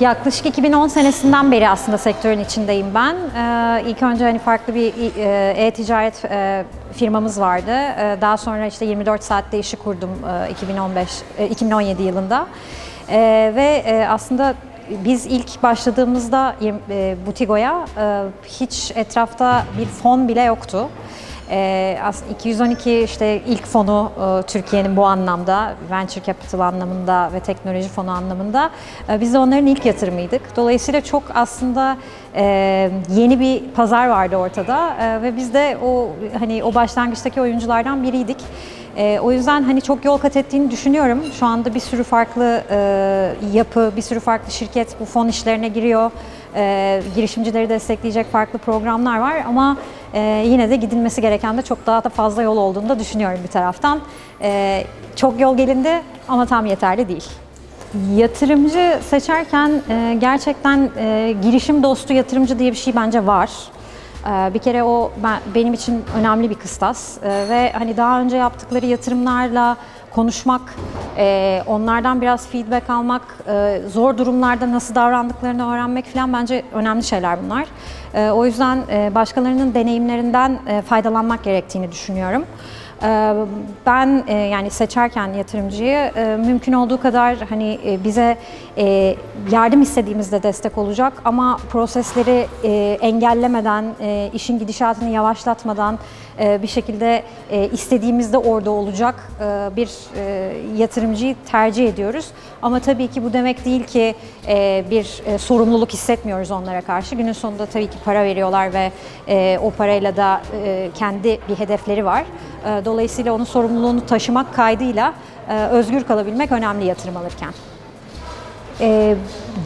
Yaklaşık 2010 senesinden beri aslında sektörün içindeyim ben. İlk önce hani farklı bir eee, e-ticaret eee, firmamız vardı. Eee, Daha sonra işte 24 saatte işi kurdum eee, 2015 eee, 2017 yılında. Ve aslında biz ilk başladığımızda Butigo'ya hiç etrafta bir fon bile yoktu. Ee, aslında 212 işte ilk fonu e, Türkiye'nin bu anlamda, venture capital anlamında ve teknoloji fonu anlamında. E, biz de onların ilk yatırımıydık. Dolayısıyla çok aslında e, yeni bir pazar vardı ortada E, ve biz de o hani o başlangıçtaki oyunculardan biriydik. E, o yüzden hani çok yol kat ettiğini düşünüyorum. Şu anda bir sürü farklı e, yapı, bir sürü farklı şirket bu fon işlerine giriyor. E, girişimcileri destekleyecek farklı programlar var ama e, yine de gidilmesi gereken de çok daha da fazla yol olduğunu da düşünüyorum bir taraftan. E, çok yol gelindi ama tam yeterli değil. Yatırımcı seçerken e, gerçekten e, girişim dostu yatırımcı diye bir şey bence var. Ee, Bir kere o ben, benim için önemli bir kıstas Ee, ve hani daha önce yaptıkları yatırımlarla konuşmak, e, onlardan biraz feedback almak, e, zor durumlarda nasıl davrandıklarını öğrenmek falan bence önemli şeyler bunlar. Ee, O yüzden e, başkalarının deneyimlerinden e, faydalanmak gerektiğini düşünüyorum. Ee, Ben e, yani seçerken yatırımcıyı mümkün olduğu kadar hani bize yardım istediğimizde destek olacak ama prosesleri engellemeden, işin gidişatını yavaşlatmadan bir şekilde istediğimizde orada olacak bir yatırımcıyı tercih ediyoruz. Ama tabii ki bu demek değil ki bir sorumluluk hissetmiyoruz onlara karşı. Günün sonunda tabii ki para veriyorlar ve e, o parayla da e, kendi bir hedefleri var. E, Dolayısıyla onun sorumluluğunu taşımak kaydıyla e, özgür kalabilmek önemli yatırım alırken. Ee,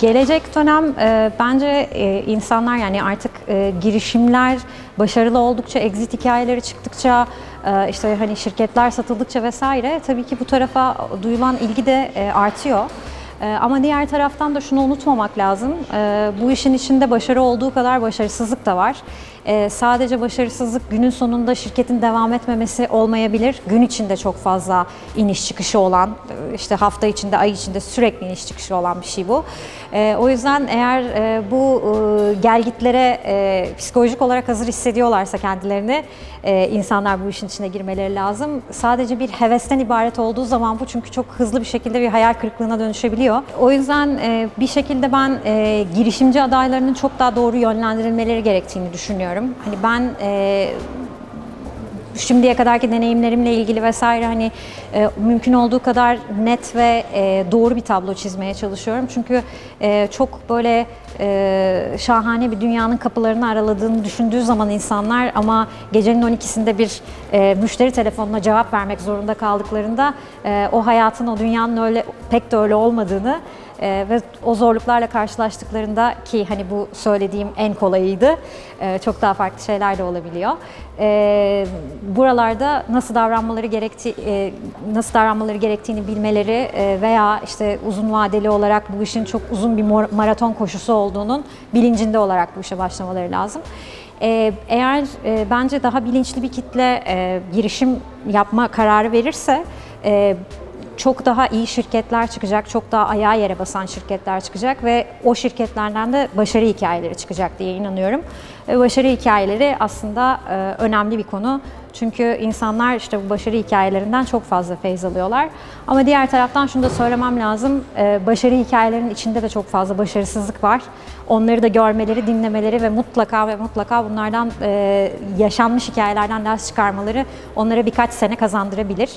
gelecek dönem e, bence e, insanlar yani artık e, girişimler başarılı oldukça, exit hikayeleri çıktıkça, e, işte hani şirketler satıldıkça vesaire tabii ki bu tarafa duyulan ilgi de e, artıyor. E, ama diğer taraftan da şunu unutmamak lazım. E, bu işin içinde başarı olduğu kadar başarısızlık da var. E, sadece başarısızlık günün sonunda şirketin devam etmemesi olmayabilir. Gün içinde çok fazla iniş çıkışı olan, e, işte hafta içinde, ay içinde sürekli iniş çıkışı olan bir şey bu. E, o yüzden eğer e, bu e, gelgitlere e, psikolojik olarak hazır hissediyorlarsa kendilerini, insanlar bu işin içine girmeleri lazım. Sadece bir hevesten ibaret olduğu zaman bu çünkü çok hızlı bir şekilde bir hayal kırıklığına dönüşebiliyor. O yüzden bir şekilde ben girişimci adaylarının çok daha doğru yönlendirilmeleri gerektiğini düşünüyorum. Hani ben e, şimdiye kadarki deneyimlerimle ilgili vesaire hani e, mümkün olduğu kadar net ve e, doğru bir tablo çizmeye çalışıyorum. Çünkü e, çok böyle e, şahane bir dünyanın kapılarını araladığını düşündüğü zaman insanlar ama gecenin 12'sinde bir e, müşteri telefonuna cevap vermek zorunda kaldıklarında e, o hayatın o dünyanın öyle pek de öyle olmadığını ee, ve o zorluklarla karşılaştıklarında ki hani bu söylediğim en kolayıydı. Ee, çok daha farklı şeyler de olabiliyor. Ee, buralarda nasıl davranmaları gerekti e, nasıl davranmaları gerektiğini bilmeleri e, veya işte uzun vadeli olarak bu işin çok uzun bir maraton koşusu olduğunun bilincinde olarak bu işe başlamaları lazım. Ee, Eğer e, bence daha bilinçli bir kitle e, girişim yapma kararı verirse e, çok daha iyi şirketler çıkacak, çok daha ayağa yere basan şirketler çıkacak ve o şirketlerden de başarı hikayeleri çıkacak diye inanıyorum. Ve başarı hikayeleri aslında e, önemli bir konu. Çünkü insanlar işte bu başarı hikayelerinden çok fazla feyz alıyorlar. Ama diğer taraftan şunu da söylemem lazım. e, Başarı hikayelerinin içinde de çok fazla başarısızlık var. Onları da görmeleri, dinlemeleri ve mutlaka ve mutlaka bunlardan e, yaşanmış hikayelerden ders çıkarmaları onlara birkaç sene kazandırabilir.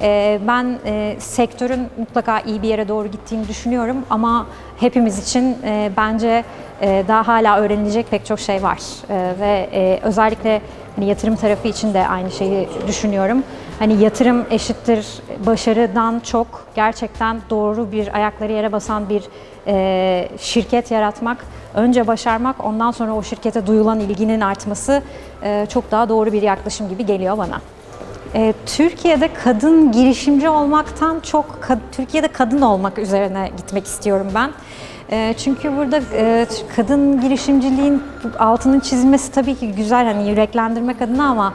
E, ben sektörün mutlaka iyi bir yere doğru gittiğini düşünüyorum ama hepimiz için e, bence e, daha hala öğrenilecek pek çok şey var E, ve e, özellikle hani yatırım tarafı için de aynı şeyi düşünüyorum. Hani yatırım eşittir başarıdan çok gerçekten doğru bir ayakları yere basan bir e, şirket yaratmak, önce başarmak, ondan sonra o şirkete duyulan ilginin artması e, çok daha doğru bir yaklaşım gibi geliyor bana. E, Türkiye'de kadın girişimci olmaktan çok Türkiye'de kadın olmak üzerine gitmek istiyorum ben. E, çünkü burada e, kadın girişimciliğin altının çizilmesi tabii ki güzel hani yüreklendirmek adına ama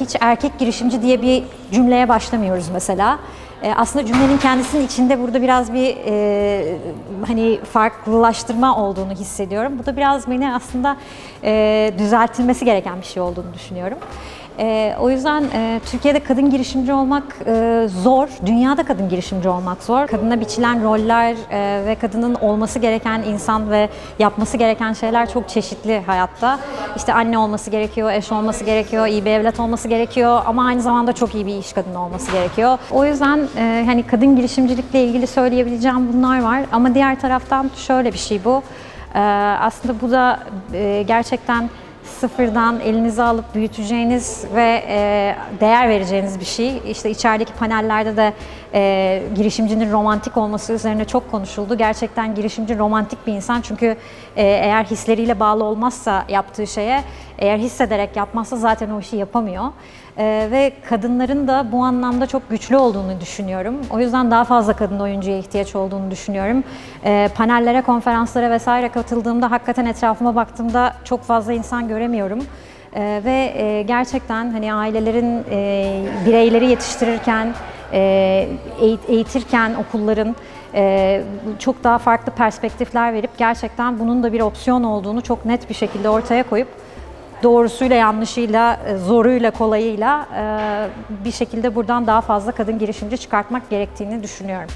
hiç erkek girişimci diye bir cümleye başlamıyoruz mesela. E, aslında cümlenin kendisinin içinde burada biraz bir e, hani farklılaştırma olduğunu hissediyorum. Bu da biraz beni aslında e, düzeltilmesi gereken bir şey olduğunu düşünüyorum. E, o yüzden e, Türkiye'de kadın girişimci olmak e, zor, dünyada kadın girişimci olmak zor. Kadına biçilen roller e, ve kadının olması gereken insan ve yapması gereken şeyler çok çeşitli hayatta. İşte anne olması gerekiyor, eş olması gerekiyor, iyi bir evlat olması gerekiyor ama aynı zamanda çok iyi bir iş kadını olması gerekiyor. O yüzden e, hani kadın girişimcilikle ilgili söyleyebileceğim bunlar var ama diğer taraftan şöyle bir şey bu. E, aslında bu da e, gerçekten sıfırdan elinize alıp büyüteceğiniz ve e, değer vereceğiniz bir şey. İşte içerideki panellerde de e, girişimcinin romantik olması üzerine çok konuşuldu. Gerçekten girişimci romantik bir insan çünkü e, eğer hisleriyle bağlı olmazsa yaptığı şeye, eğer hissederek yapmazsa zaten o işi yapamıyor. E, ve kadınların da bu anlamda çok güçlü olduğunu düşünüyorum. O yüzden daha fazla kadın oyuncuya ihtiyaç olduğunu düşünüyorum. E, panellere, konferanslara vesaire katıldığımda hakikaten etrafıma baktığımda çok fazla insan göremiyorum. E, ve e, gerçekten hani ailelerin e, bireyleri yetiştirirken, e, eğit- eğitirken okulların e, çok daha farklı perspektifler verip gerçekten bunun da bir opsiyon olduğunu çok net bir şekilde ortaya koyup doğrusuyla yanlışıyla, e, zoruyla kolayıyla e, bir şekilde buradan daha fazla kadın girişimci çıkartmak gerektiğini düşünüyorum.